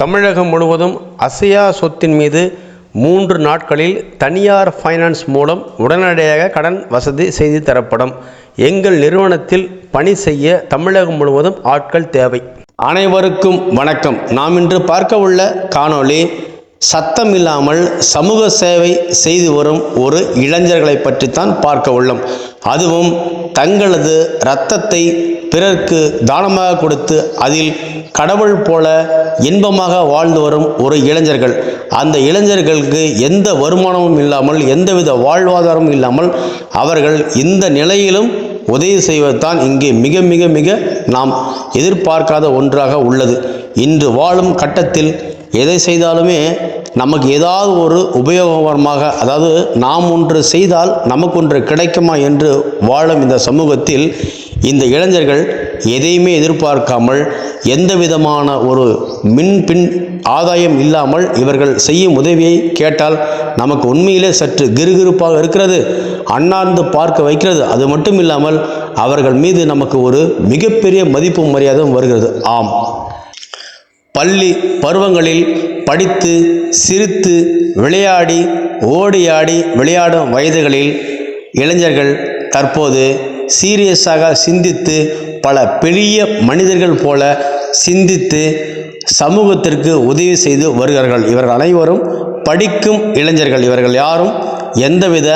தமிழகம் முழுவதும் அசையா சொத்தின் மீது மூன்று நாட்களில் தனியார் ஃபைனான்ஸ் மூலம் உடனடியாக கடன் வசதி செய்து தரப்படும். எங்கள் நிறுவனத்தில் பணி செய்ய தமிழகம் முழுவதும் ஆட்கள் தேவை. அனைவருக்கும் வணக்கம். நாம் இன்று பார்க்க உள்ள காணொளி சத்தம் இல்லாமல் சமூக சேவை செய்து வரும் ஒரு இளைஞர்களை பற்றித்தான் பார்க்க உள்ளோம். அதுவும் தங்களது இரத்தத்தை பிறர்க்கு தானமாக கொடுத்து அதில் கடவுள் போல இன்பமாக வாழ்ந்து வரும் ஒரு இளைஞர்கள். அந்த இளைஞர்களுக்கு எந்த வருமானமும் இல்லாமல் எந்தவித வாழ்வாதாரமும் இல்லாமல் அவர்கள் இந்த நிலையிலும் உதவி செய்வதுதான் இங்கே மிக மிக மிக நாம் எதிர்பார்க்காத ஒன்றாக உள்ளது. இன்று வாழும் கட்டத்தில் எதை செய்தாலுமே நமக்கு ஏதாவது ஒரு உபயோகமாக அதாவது நாம் ஒன்று செய்தால் நமக்கு ஒன்று கிடைக்குமா என்று வாழும் இந்த சமூகத்தில் இந்த இளைஞர்கள் எதையுமே எதிர்பார்க்காமல் எந்த விதமான ஒரு மின்பின் ஆதாயம் இல்லாமல் இவர்கள் செய்யும் உதவியை கேட்டால் நமக்கு உண்மையிலே சற்று கிறுகிறுப்பாக இருக்கிறது அண்ணார்ந்து பார்க்க வைக்கிறது. அது மட்டும் இல்லாமல் அவர்கள் மீது நமக்கு ஒரு மிகப்பெரிய மதிப்பு மரியாதையும் வருகிறது. ஆம். பள்ளி பருவங்களில் படித்து சிரித்து விளையாடி ஓடியாடி விளையாடும் வயதுகளில் இளைஞர்கள் தற்போது சீரியஸாக சிந்தித்து பல பெரிய மனிதர்கள் போல சிந்தித்து சமூகத்திற்கு உதவி செய்து வருகிறார்கள். இவர்கள் அனைவரும் படிக்கும் இளைஞர்கள். இவர்கள் யாரும் எந்தவித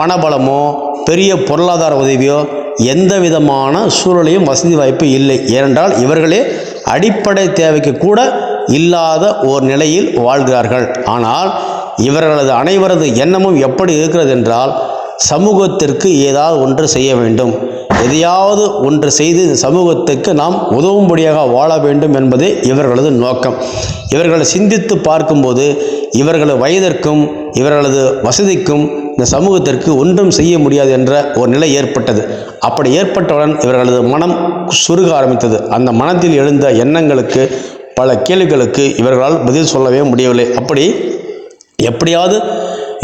பணபலமோ பெரிய பொருளாதார உதவியோ எந்த விதமான சூழலையும் வசதி வாய்ப்பு இல்லை. ஏனென்றால் இவர்களே அடிப்படை தேவைக்கு கூட இல்லாத ஓர் நிலையில் வாழ்கிறார்கள். ஆனால் இவர்களது அனைவரது எண்ணமும் எப்படி இருக்கிறது என்றால் சமூகத்திற்கு ஏதாவது ஒன்று செய்ய வேண்டும். எதையாவது ஒன்று செய்து இந்த சமூகத்துக்கு நாம் உதவும்படியாக வாழ வேண்டும் என்பதே இவர்களது நோக்கம். இவர்களை சிந்தித்து பார்க்கும்போது இவர்களது வயதிற்கும் இவர்களது வசதிக்கும் இந்த சமூகத்திற்கு ஒன்றும் செய்ய முடியாது என்ற ஒரு நிலை ஏற்பட்டது. அப்படி ஏற்பட்டவுடன் இவர்களது மனம் சுருக ஆரம்பித்தது. அந்த மனத்தில் எழுந்த எண்ணங்களுக்கு பல கேள்விகளுக்கு இவர்களால் பதில் சொல்லவே முடியவில்லை. அப்படி எப்படியாவது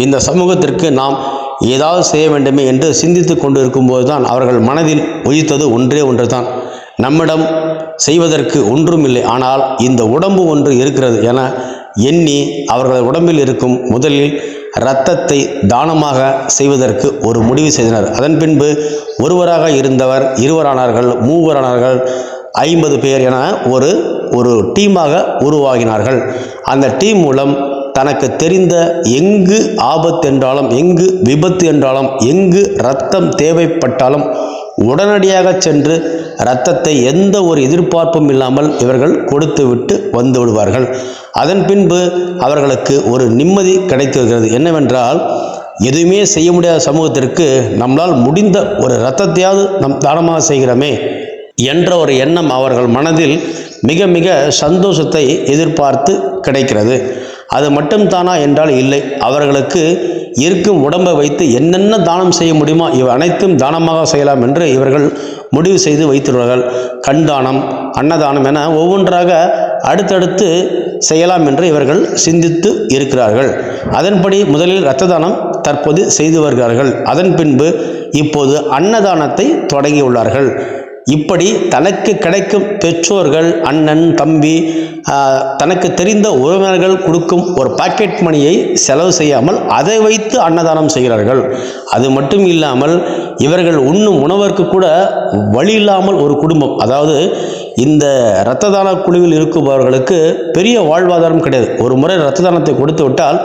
இந்த சமூகத்திற்கு நாம் ஏதாவது செய்ய வேண்டுமே என்று சிந்தித்து கொண்டு இருக்கும்போது தான் அவர்கள் மனதில் உயித்தது ஒன்றே ஒன்று தான் நம்மிடம் செய்வதற்கு ஒன்றும் இல்லை ஆனால் இந்த உடம்பு ஒன்று இருக்கிறது என எண்ணி அவர்களது உடம்பில் இருக்கும் முதலில் இரத்தத்தை தானமாக செய்வதற்கு ஒரு முடிவு செய்தனர். அதன் பின்பு ஒருவராக இருந்தவர் இருவரானார்கள் மூவரானார்கள் ஐம்பது பேர் என ஒரு ஒரு டீமாக உருவாகினார்கள். அந்த டீம் மூலம் தனக்கு தெரிந்த எங்கு ஆபத்து என்றாலும் எங்கு விபத்து என்றாலும் எங்கு இரத்தம் தேவைப்பட்டாலும் உடனடியாக சென்று இரத்தத்தை எந்த ஒரு எதிர்பார்ப்பும் இல்லாமல் இவர்கள் கொடுத்து விட்டு வந்து விடுவார்கள். அதன் பின்பு அவர்களுக்கு ஒரு நிம்மதி கிடைத்து வருகிறது என்னவென்றால் எதுவுமே செய்ய முடியாத சமூகத்திற்கு நம்மளால் முடிந்த ஒரு இரத்தத்தையாவது நம் தானமாக செய்கிறோமே என்ற ஒரு எண்ணம் அவர்கள் மனதில் மிக மிக சந்தோஷத்தை எதிர்பார்த்து கிடைக்கிறது. அது மட்டும் தானா என்றால் இல்லை. அவர்களுக்கு இருக்கும் உடம்பை வைத்து என்னென்ன தானம் செய்ய முடியுமோ இவை அனைத்தும் தானமாக செய்யலாம் என்று இவர்கள் முடிவு செய்து வைத்துள்ளார்கள் கண் தானம் அன்னதானம் என ஒவ்வொன்றாக அடுத்தடுத்து செய்யலாம் என்று இவர்கள் சிந்தித்து இருக்கிறார்கள். அதன்படி முதலில் இரத்த தானம் தற்போது செய்து வருகிறார்கள். அதன் பின்பு இப்போது அன்னதானத்தை தொடங்கியுள்ளார்கள். இப்படி தனக்கு கிடைக்கும் பெற்றோர்கள் அண்ணன் தம்பி தனக்கு தெரிந்த உறவினர்கள் கொடுக்கும் ஒரு பாக்கெட் மணியை செலவு செய்யாமல் அதை வைத்து அன்னதானம் செய்கிறார்கள். அது மட்டும் இல்லாமல் இவர்கள் உண்ணும் உணவிற்கு கூட வழி இல்லாமல் ஒரு குடும்பம் அதாவது இந்த இரத்த தான குழுவில் இருக்குபவர்களுக்கு பெரிய வாழ்வாதாரம் கிடையாது. ஒரு முறை இரத்த தானத்தை கொடுத்து விட்டால்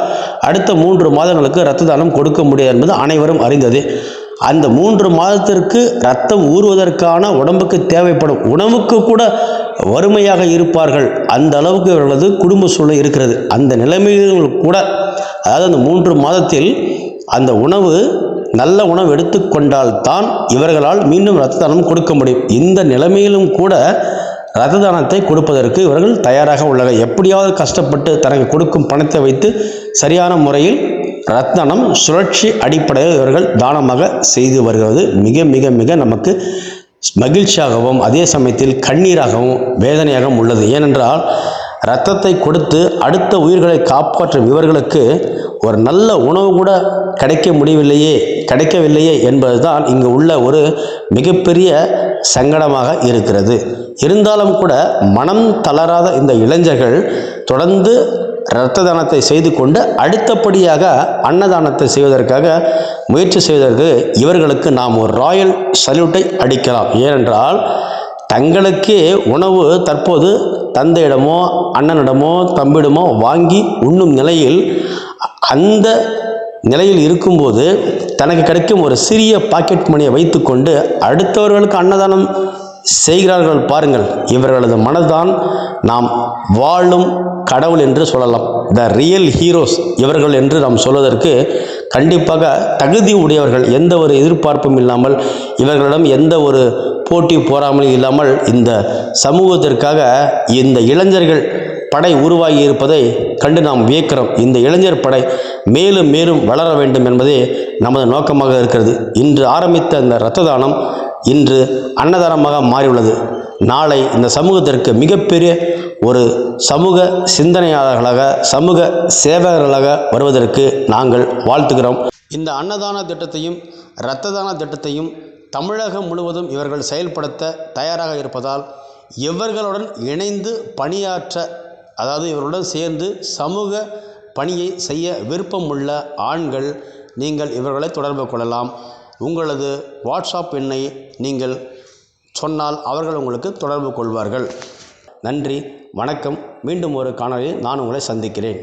அடுத்த மூன்று மாதங்களுக்கு இரத்த தானம் கொடுக்க முடியாது என்பது அனைவரும் அறிந்தது. அந்த மூன்று மாதத்திற்கு ரத்தம் ஊறுவதற்கான உடம்புக்கு தேவைப்படும் உணவுக்கு கூட வறுமையாக இருப்பார்கள். அந்த அளவுக்கு இவர்களது குடும்ப சூழ்நிலை இருக்கிறது. அந்த நிலைமையில் கூட அதாவது அந்த மூன்று மாதத்தில் அந்த உணவு நல்ல உணவு எடுத்துக்கொண்டால் தான் இவர்களால் மீண்டும் இரத்த தானம் கொடுக்க முடியும். இந்த நிலைமையிலும் கூட இரத்த தானத்தை கொடுப்பதற்கு இவர்கள் தயாராக உள்ளனர். எப்படியாவது கஷ்டப்பட்டு தனக்கு கொடுக்கும் பணத்தை வைத்து சரியான முறையில் ரத்தனம் சுழற்சி அடிப்படையில் இவர்கள் தானமாக செய்து வருகிறது. மிக மிக மிக நமக்கு மகிழ்ச்சியாகவும் அதே சமயத்தில் கண்ணீராகவும் வேதனையாகவும் உள்ளது. ஏனென்றால் இரத்தத்தை கொடுத்து அடுத்த உயிர்களை காப்பாற்றும் இவர்களுக்கு ஒரு நல்ல உணவு கூட கிடைக்க முடியவில்லையே கிடைக்கவில்லையே என்பதுதான் இங்கு உள்ள ஒரு மிகப்பெரிய சங்கடமாக இருக்கிறது. இருந்தாலும் கூட மனம் தளராத இந்த இளைஞர்கள் தொடர்ந்து இரத்த தானத்தை செய்து கொண்டு அடுத்தபடியாக அன்னதானத்தை செய்வதற்காக முயற்சி செய்வதற்கு இவர்களுக்கு நாம் ஒரு ராயல் சல்யூட்டை அடிக்கலாம். ஏனென்றால் தங்களுக்கே உணவு தற்போது தந்தையிடமோ அண்ணனிடமோ தம்பிடமோ வாங்கி உண்ணும் நிலையில் அந்த நிலையில் இருக்கும்போது தனக்கு கிடைக்கும் ஒரு சிறிய பாக்கெட் மணியை வைத்துக்கொண்டு அடுத்தவர்களுக்கு அன்னதானம் செய்கிறார்கள் பாருங்கள். இவர்களது மனதுதான் நாம் வாழும் கடவுள் என்று சொல்லலாம். த ரியல் ஹீரோஸ் இவர்கள் என்று நாம் சொல்வதற்கு கண்டிப்பாக தகுதி உடையவர்கள் எந்த ஒரு எதிர்பார்ப்பும் இல்லாமல் இவர்களிடம் எந்த ஒரு போட்டி போராமல் இல்லாமல் இந்த சமூகத்திற்காக இந்த இளைஞர்கள் படை உருவாகி இருப்பதை கண்டு நாம் வியக்கிறோம். இந்த இளைஞர் படை மேலும் மேலும் வளர வேண்டும் என்பதே நமது நோக்கமாக இருக்கிறது. இன்று ஆரம்பித்த இந்த இரத்த தானம் இன்று அன்னதானமாக மாறியுள்ளது. நாளை இந்த சமூகத்திற்கு மிகப்பெரிய ஒரு சமூக சிந்தனையாளர்களாக சமூக சேவகர்களாக வருவதற்கு நாங்கள் வாழ்த்துகிறோம். இந்த அன்னதான திட்டத்தையும் இரத்த தான திட்டத்தையும் தமிழகம் முழுவதும் இவர்கள் செயல்படுத்த தயாராக இருப்பதால் இவர்களுடன் இணைந்து பணியாற்ற அதாவது இவர்களுடன் சேர்ந்து சமூக பணியை செய்ய விருப்பமுள்ள ஆண்கள் நீங்கள் இவர்களை தொடர்பு கொள்ளலாம். உங்களது வாட்ஸ்அப் எண்ணை நீங்கள் சொன்னால் அவர்கள் உங்களுக்கு தொடர்பு கொள்வார்கள். நன்றி வணக்கம். மீண்டும் ஒரு காணொலியில் நான் உங்களை சந்திக்கிறேன்.